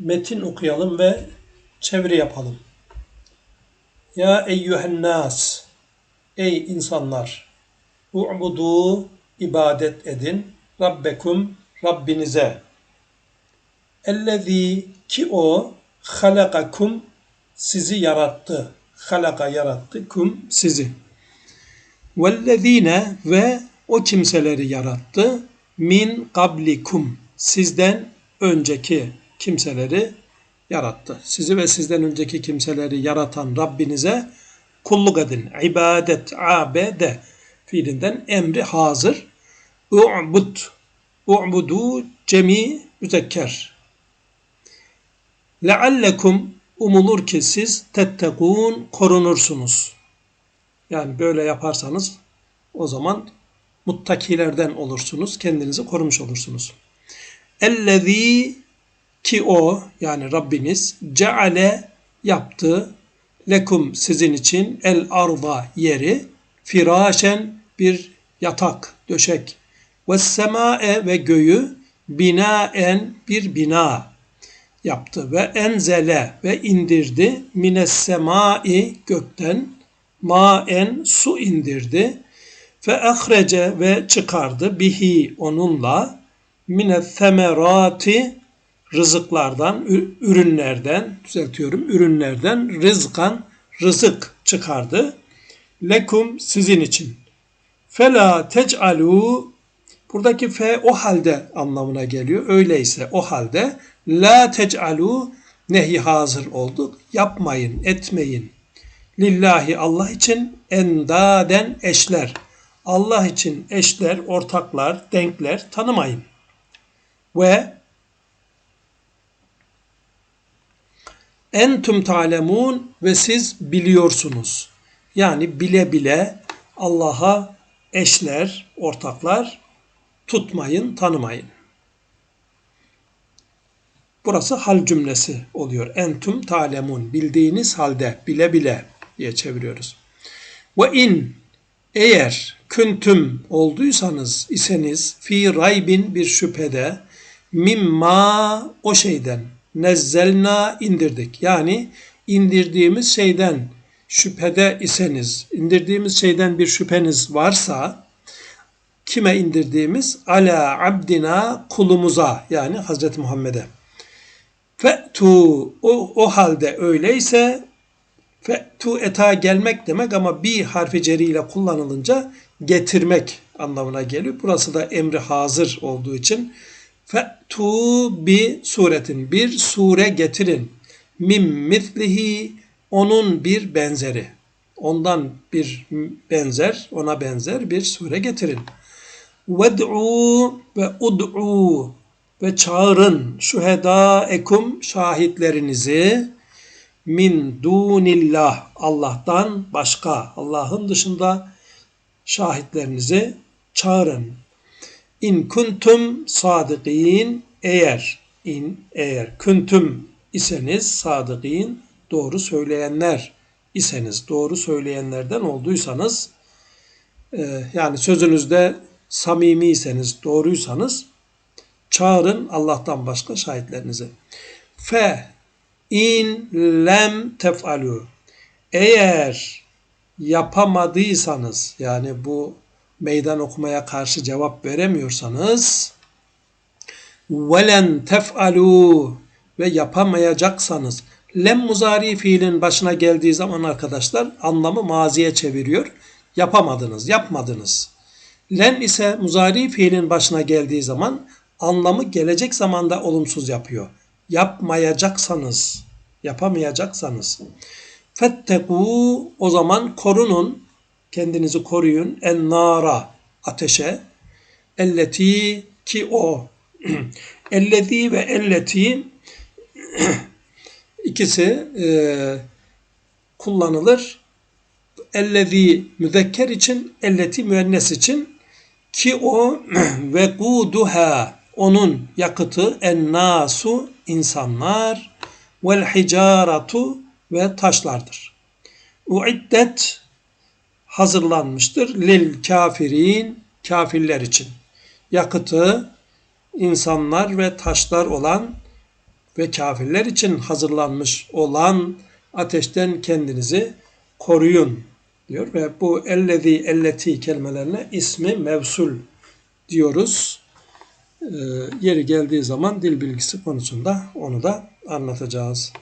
metin okuyalım ve çeviri yapalım. Ya eyyühen nas, ey insanlar, u'budu, ibadet edin, Rabbekum, Rabbinize. Ellezî ki o, halakakum, sizi yarattı. Halaka yarattı, kum, sizi. Vellezîne ve o kimseleri yarattı. Min kablikum, sizden önceki kimseleri yarattı. Sizi ve sizden önceki kimseleri yaratan Rabbinize kulluk edin. İbadet, abede fiilinden emri hazır. U'bud, u'budu cemi müzekker. Leallekum umulur ki siz tettekûn korunursunuz. Yani böyle yaparsanız o zaman muttakilerden olursunuz. Kendinizi korumuş olursunuz. Ellezî ki o yani Rabbiniz ceale yaptı lekum sizin için el arda yeri firaşen bir yatak, döşek. Ve semae ve göğü binaen bir bina yaptı. Ve enzele ve indirdi mines semai gökten maen su indirdi. Fe ahrece ve çıkardı bihi onunla mine semerati rızıklardan, ürünlerden, düzeltiyorum, ürünlerden rızkan, rızık çıkardı. Lekum sizin için. Fela tec'alu buradaki fe o halde anlamına geliyor. Öyleyse o halde la tec'alu nehi hazır oldu. Yapmayın, etmeyin. Lillahi Allah için endaden eşler. Allah için eşler, ortaklar, denkler tanımayın. Ve Entüm talemun ve siz biliyorsunuz. Yani bile bile Allah'a eşler, ortaklar tutmayın, tanımayın. Burası hal cümlesi oluyor. Entüm talemun bildiğiniz halde bile bile diye çeviriyoruz. Ve in eğer küntüm olduysanız iseniz fi raybin bir şüphede mimma o şeyden nezzelna indirdik. Yani indirdiğimiz şeyden şüphede iseniz, indirdiğimiz şeyden bir şüpheniz varsa kime indirdiğimiz? Ala abdina kulumuza yani Hazreti Muhammed'e. Fe'tu o, o halde öyleyse fe'tu eta gelmek demek ama bir harfi ceriyle kullanılınca getirmek anlamına geliyor. Burası da emri hazır olduğu için Fe'tu bi suretin. Bir sure getirin. Mim mislihi onun bir benzeri. Ondan bir benzer, ona benzer bir sure getirin. Ved'u ve ud'u ve çağırın şüheda ekum şahitlerinizi min dunillah Allah'tan başka Allah'ın dışında şahitlerinizi çağırın. İn kuntum sadıkîn eğer in eğer kuntum iseniz sadıkîn doğru söyleyenler iseniz doğru söyleyenlerden olduysanız e, yani sözünüzde samimiyseniz doğruysanız çağırın Allah'tan başka şahitlerinizi. Fe in lem tef'alu eğer yapamadıysanız yani bu meydan okumaya karşı cevap veremiyorsanız velen tef'alu ve yapamayacaksanız lem muzari fiilin başına geldiği zaman arkadaşlar anlamı maziye çeviriyor. Yapamadınız, yapmadınız. Len ise muzari fiilin başına geldiği zaman anlamı gelecek zamanda olumsuz yapıyor. Yapmayacaksanız, yapamayacaksanız. Fetteku o zaman korunun kendinizi koruyun. En nara ateşe. Elleti ki o. Ellezi ve elleti ikisi e, kullanılır. Ellezi müzekker için, elleti müennes için ki o ve kuduha onun yakıtı en nasu insanlar vel hicaratu ve taşlardır. Uiddet hazırlanmıştır. Lil kafirin kafirler için. Yakıtı insanlar ve taşlar olan ve kafirler için hazırlanmış olan ateşten kendinizi koruyun diyor ve bu ellezi elleti kelimelerine ismi mevsul diyoruz. Ee, yeri geldiği zaman dil bilgisi konusunda onu da anlatacağız.